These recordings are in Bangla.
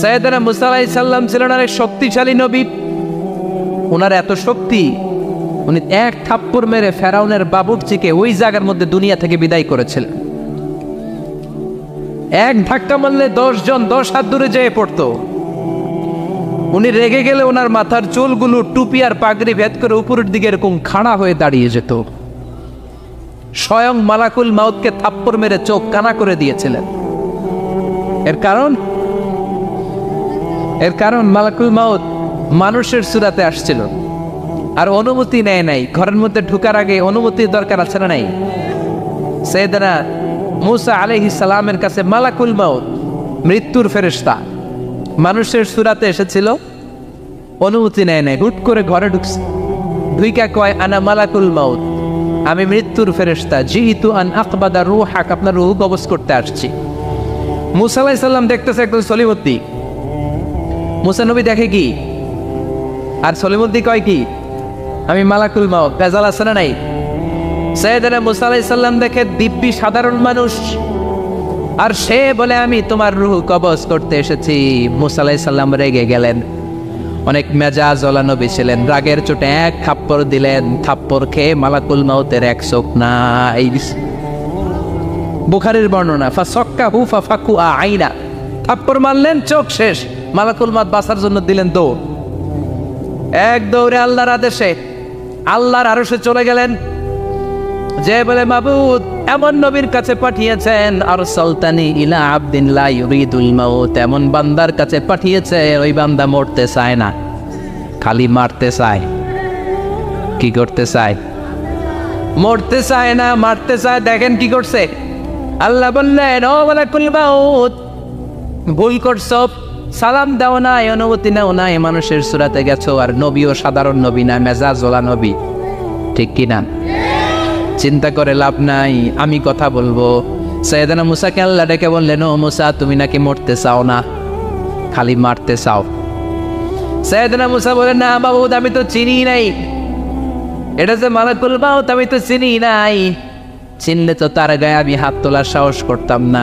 সৈয়দনা মুসা আলাইহিস সাল্লাম ছিলেন অনেক শক্তিশালী নবী। ওনার এত শক্তি, উনি এক থাপ্পড় মেরে ফেরাউনের বাবুর্চিকে ওই জায়গার মধ্যে দুনিয়া থেকে বিদায় করেছিলেন। এক ধাক্কা মারলে দশ জন দশ হাত দূরে যেয়ে পড়তো। উনি রেগে গেলে ওনার মাথার চুলগুলো টুপি আর পাগড়ি ভেদ করে উপরের দিকে এরকম খাড়া হয়ে দাঁড়িয়ে যেত। স্বয়ং মালাকুল মাউতকে থাপ্পড় মেরে চোখ কানা করে দিয়েছিলেন। এর কারণ এর কারণ মালাকুল মাউত মানুষের সুরাতে আসছিল। আর অনুমতি নেয় নাই। ঘরের মধ্যে ঢুকার আগে অনুমতির দরকার আছে না নাই? সৈয়দনা মুসা আলাইহিস সালামের কাছে মালাকুল মাউত, মৃত্যুর ফেরেশতা। মানুষের সুরাতে এসেছিল। অনুমতি নেয় নাই। হুট করে ঘরে ঢুকছে। দুইকা কয়, আনা মালাকুল মাউত, আমি মৃত্যুর ফেরেশতা। জিহিতু আন আকবাদা রুহ হাক আপনার রুহ কবজ করতে আসছি। মুসা আলাইহিস সালাম দেখতেছে একদম সলিমদ্দি মুসা নবী দেখে কি? আর সলিমদ্দি কয় কি? আমি মালাকুল মাও বেজাল আছে না নাই? সৈয়দনা মুসা আলাইহিস সালাম দেখে দিব্যি সাধারণ মানুষ। আর সে বলে, আমি তোমার রুহ কবজ করতে এসেছি। মুসা আলাইহিস সালাম রেগে গেলেন। অনেক মেজাজ ওলা নবী ছিলেন। রাগের চোটে এক থাপ্পড় দিলেন। থাপ্পড় খেয়ে মালাকুল মাউতের এক চোখ নাই। বুখারের বর্ণনা, ফা সক্কা হু ফা ফাকু আইনা। থাপ্পড় মারলেন, চোখ শেষ। মালাকুল মাত বাসার জন্য দিলেন দৌড়। এক দৌড়ে আল্লাহর আদেশে আল্লাহর আরশে চলে গেলেন। যে বলে, মাবুদ, এমন নবীর কাছে পাঠিয়েছেন আর সুলতানি ইলা আবদিন লা ইউরিদুল মাউত। এমন বান্দার কাছে পাঠিয়েছে, ওই বান্দা মরতে চায় না, খালি মারতে চায়। কি করতে চায়? মরতে চায় না, মারতে চায়। দেখেন কি করছে। আল্লাহ বললেন, ও মালাকুল মাউত, ভুল করছ। সালাম দাও নাই, অনুমতি নাও নাই, মানুষের সুরাতে গেছো, আর নবীও সাধারণ নবী না মেজাজওয়ালা নবী। ঠিক কি না চিন্তা করে লাভ নাই, আমি কথা বলব। সৈয়দানা মুসাকে আল্লাহ ডেকে বললেন, ও মুসা, তুমি নাকি মরতে চাও না? খালি মারতে চাও। সৈয়দানা মুসা বলেন না বাবু আমি তো চিনি নাই। এটা যে মালাকুল মাউত, আমি তো চিনি নাই। চিনলে তো তার গায়ে আমি হাত তোলার সাহস করতাম না।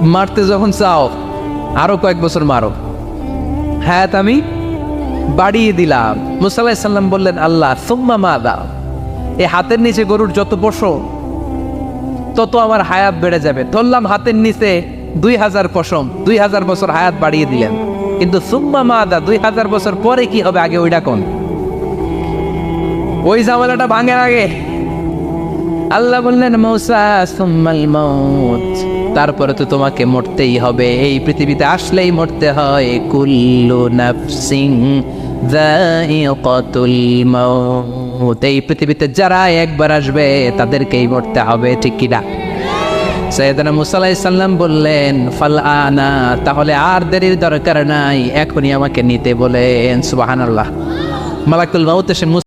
মারতে যখন চাও, আরও কয়েক বছর মারো। হ্যাঁ আমি বাড়িয়ে দিলাম। মুসাল্লাহ সাল্লাম বললেন, আল্লাহ, সুম্মা মা দাও এই হাতের নিচে গরুর যত পশম তত আমার হায়াত বেড়ে যাবে। ধরলাম হাতের নিচে দুই হাজার পশম দুই হাজার বছর হায়াত বাড়িয়ে দিলেন। কিন্তু সুম্মা মাদা, দুই হাজার বছর পরে কি হবে আগে ওইটা কোন? ওই ঝামেলাটা ভাঙের আগে। আল্লাহ বললেন, মৌসা, সুম্মাল মৌত। তারপরে তো তোমাকে মরতেই হবে। এই পৃথিবীতে আসলেই মরতে হয়। কুল্লু নাফসিং এই পৃথিবীতে যারা একবার আসবে, তাদেরকেই মরতে হবে, ঠিক কিনা সৈয়দনা মুসা সাল্লাম বললেন, ফাল আনা, তাহলে আর দেরির দরকার নাই, এখনই আমাকে নিতে বলেন। সুবহানাল্লাহ। মালাকুল মাউত